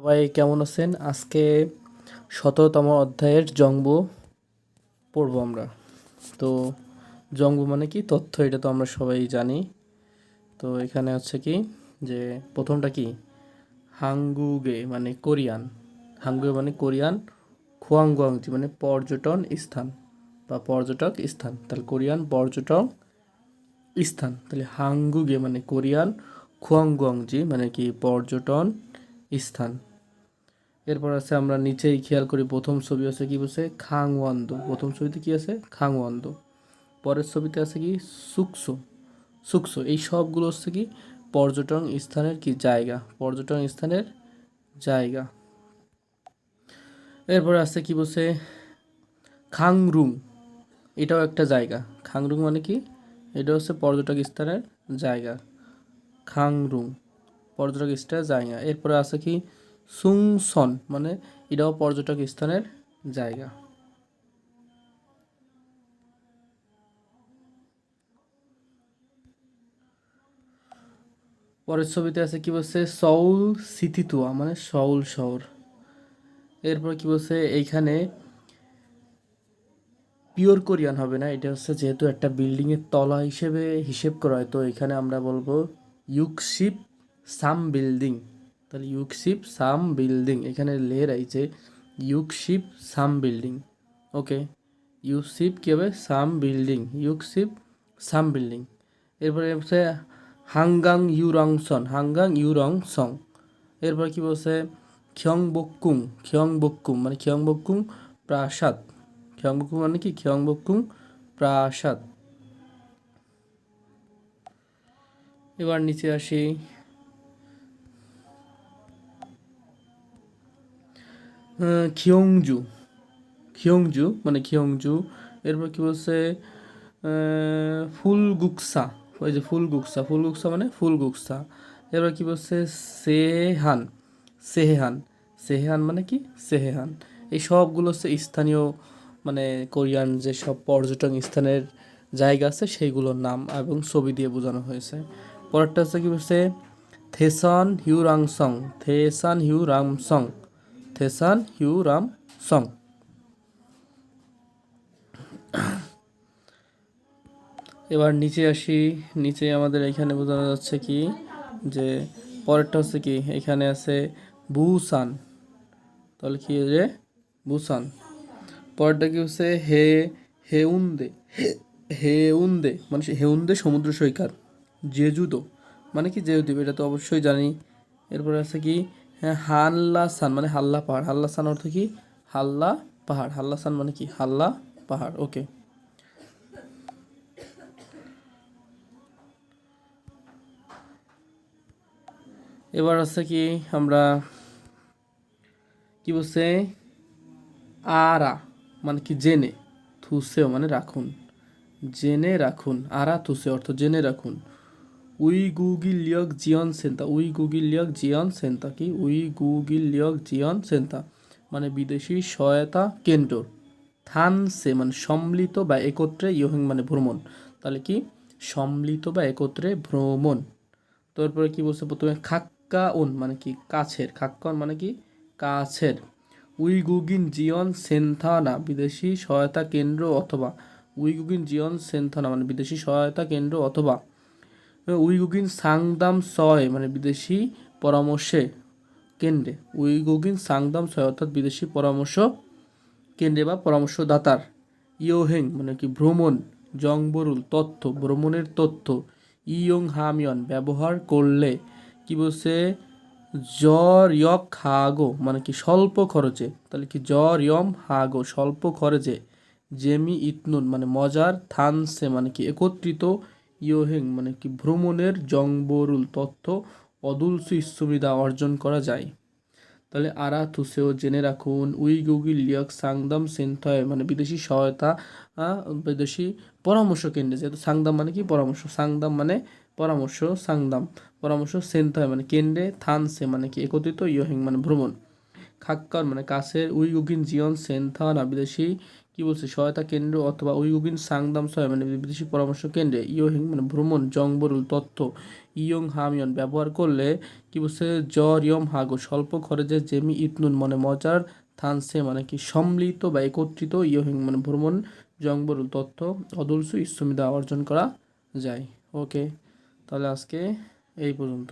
সবাই কেমন আছেন? আজকে শততম অধ্যায়ের জংবু পড়ব আমরা। তো জংবু মানে কি? তথ্য, এটা তো আমরা সবাই জানি। তো এখানে হচ্ছে কি? যে প্রথমটা কি? হাঙ্গুগে মানে কোরিয়ান। হাঙ্গুগে মানে কোরিয়ান, খুয়াংগুয়াংজি মানে পর্যটন স্থান বা পর্যটক স্থান। তাহলে কোরিয়ান পর্যটক স্থান। তাহলে হাঙ্গুগে মানে কোরিয়ান, খুয়াংগুয়াংজি মানে কি? পর্যটন স্থান। এরপর আছে আমরা নিচেই খেয়াল করি, প্রথম ছবি আছে কি বলছে? খাংওয়ান্দো। প্রথম ছবিতে কি আছে? খাংওয়ান্দো। পরের ছবিতে আছে কি? সুকসো। সুকসো। এই সবগুলো হচ্ছে কি? পর্যটন স্থানের কি? জায়গা। পর্যটন স্থানের জায়গা। এরপর আছে কি বলছে? খাংরুং। এটাও একটা জায়গা। খাংরুং মানে কি? এটা হচ্ছে পর্যটক স্থানের জায়গা। খাংরুং। পর্যটক স্থানের জায়গা। এরপরে আছে কি? সুংসন মানে এটাও পর্যটক স্থানের জায়গা। পরের ছবিতে আছে কি বলছে? সউল সিথিতুয়া মানে সউল শহর। এরপর কি বলছে? এইখানে পিওর কোরিয়ান হবে না? এটা হচ্ছে যেহেতু একটা বিল্ডিংয়ের তলা হিসেবে হিসেব করা হয়, তো এখানে আমরা বলব ইউকশিপ সাম বিল্ডিং। তাহলে ইউকশিপ সাম বিল্ডিং এখানে লের আইছে ইউকশিপ সাম বিল্ডিং ওকে ইউকশিপ কী হবে? সাম বিল্ডিং ইউকশিপ সাম বিল্ডিং এরপরে হচ্ছে হাঙ্গাং ইউরংসন হাঙ্গাং ইউরং সং এরপর কি বলছে? খিয়ং বক্কুং খিয়ং বক্কুং মানে খিয়ং বক্কুং প্রাসাদ খিয়ং বক্কুং মানে কি? খিয়ং বক্কুং প্রাসাদ এবার নিচে আসি। খিয়ংজু। খিয়ংজু মানে খিয়ংজু। এরপর কি বলছে? ফুলগুকসা। ওই যে ফুলগুকসা। ফুলগুকসা মানে ফুলগুকসা। এরপর কি বলছে? সেহান। সেহেহান। সেহেহান মানে কি? সেহেহান। এই সবগুলো হচ্ছে স্থানীয় মানে কোরিয়ান যে সব পর্যটন স্থানের জায়গা আছে, সেইগুলোর নাম এবং ছবি দিয়ে বোঝানো হয়েছে। পরেরটা হচ্ছে কি বলছে? থেসান হিউ রাংসং থেসান হিউ রামসং থেসান হিউ রাম সং এবার নিচে আসি। নিচে আমাদের এখানে বোঝানো যাচ্ছে কি, যে পরেরটা হচ্ছে কি, এখানে আছে বুসান তাহলে কি যে বুসান পরেরটা কি হচ্ছে? হে, হেউন্দে। হেউন্দে। মানে হেউন্দে সমুদ্র সৈকত। জেজুদো। মানে কি জেজুদ্বীপ এটা তো অবশ্যই জানি। এরপরে আছে কি হ্যাঁ হাল্লা সান মানে হাল্লা পাহাড়। হাল্লা সান অর্থ কি? হাল্লা পাহাড়। হাল্লা সান মানে কি? হাল্লা পাহাড়। ওকে। এবার আছে কি আমরা কি বলছে? আরা মানে কি জেনে। থুসেও মানে রাখুন। জেনে রাখুন। আরা থুসে অর্থ জেনে রাখুন। উই গুগিল লিয়ক জিয়ন সেন্তা। উই গুগিল লিয়ক জিয়ন সেন্তা কি? উই গুগিল লিয়ক জিয়ন সেন্তা। মানে বিদেশি সহায়তা কেন্দ্র। থানসে মানে সম্মিলিত বা একত্রে ইয়োহিং মানে ভ্রমণ। তাহলে কি? সম্মিলিত বা একত্রে ভ্রমণ। তারপরে কি বলছে প্রথমে? খাক্কা উন মানে কি? কাছের। খাক্কা মানে কি? কাছের। উইগুগিন জিয়ন সেন্থানা বিদেশি সহায়তা কেন্দ্র অথবা। উইগুগিন জিয়ন সেন্থানা মানে বিদেশি সহায়তা কেন্দ্র অথবা। উইগুগিন সাংদাম সয় মানে বিদেশি পরামর্শে কেন্দ্রে। উইগুগিন সাংদাম সয় অর্থাৎ বিদেশি পরামর্শ কেন্দ্রে বা পরামর্শদাতার। ইয়োহেং মানে কি ভ্রমণ, জংবরুল, তথ্য, ভ্রমণের তথ্য ইয়ং হামিয়ন ব্যবহার করলে কি বলছে? জ্বর ইয়ক হাগো মানে কি স্বল্প খরচে। তাহলে কি জ্বর ইয়ম হাগো, স্বল্প খরচে। জেমি ইতনুন মানে মজার থানসে মানে কি একত্রিত ইয়োহেং মানে কি ভ্রমণের জংবরুল তথ্য অদুলসু সুবিধা অর্জন করা যায়। তাহলে আরা থুসেও জেনে রাখুন উই গুগিল লিয়ক সাংদাম সেন্থয় মানে বিদেশি সহায়তা বিদেশি পরামর্শ কেন্দ্রে, যেহেতু সাংদাম মানে কি পরামর্শ? সাংদাম মানে পরামর্শ, সাংদাম। পরামর্শ সেন্থয় মানে কেন্দ্রে, থানসে মানে কি একত্রিত, ইয়োহিং মানে ভ্রমণ। খাক্কার মানে কাছের, উইগুগিন জিয়ন সেন্থানা বিদেশি কি বলছে, সহায়তা কেন্দ্র অথবা উইগুগিন সাংদাম সহায় মানে বিদেশি পরামর্শ কেন্দ্রে ইয়োহিং মানে ভ্রমণ, জংবরুল তথ্য, ইয়ং হামিয়ন ব্যবহার করলে কি বলছে, জ্বর, ইয়ম, হাগো স্বল্প খরচে জেমি ইতনুন মানে মজার থানসে মানে কি সম্মিলিত বা একত্রিত ইয়হিং মানে ভ্রমণ, জংবরুল তথ্য অদলসু ইসুমিদা অর্জন করা যায়। ওকে, তাহলে আজকে এই পর্যন্ত।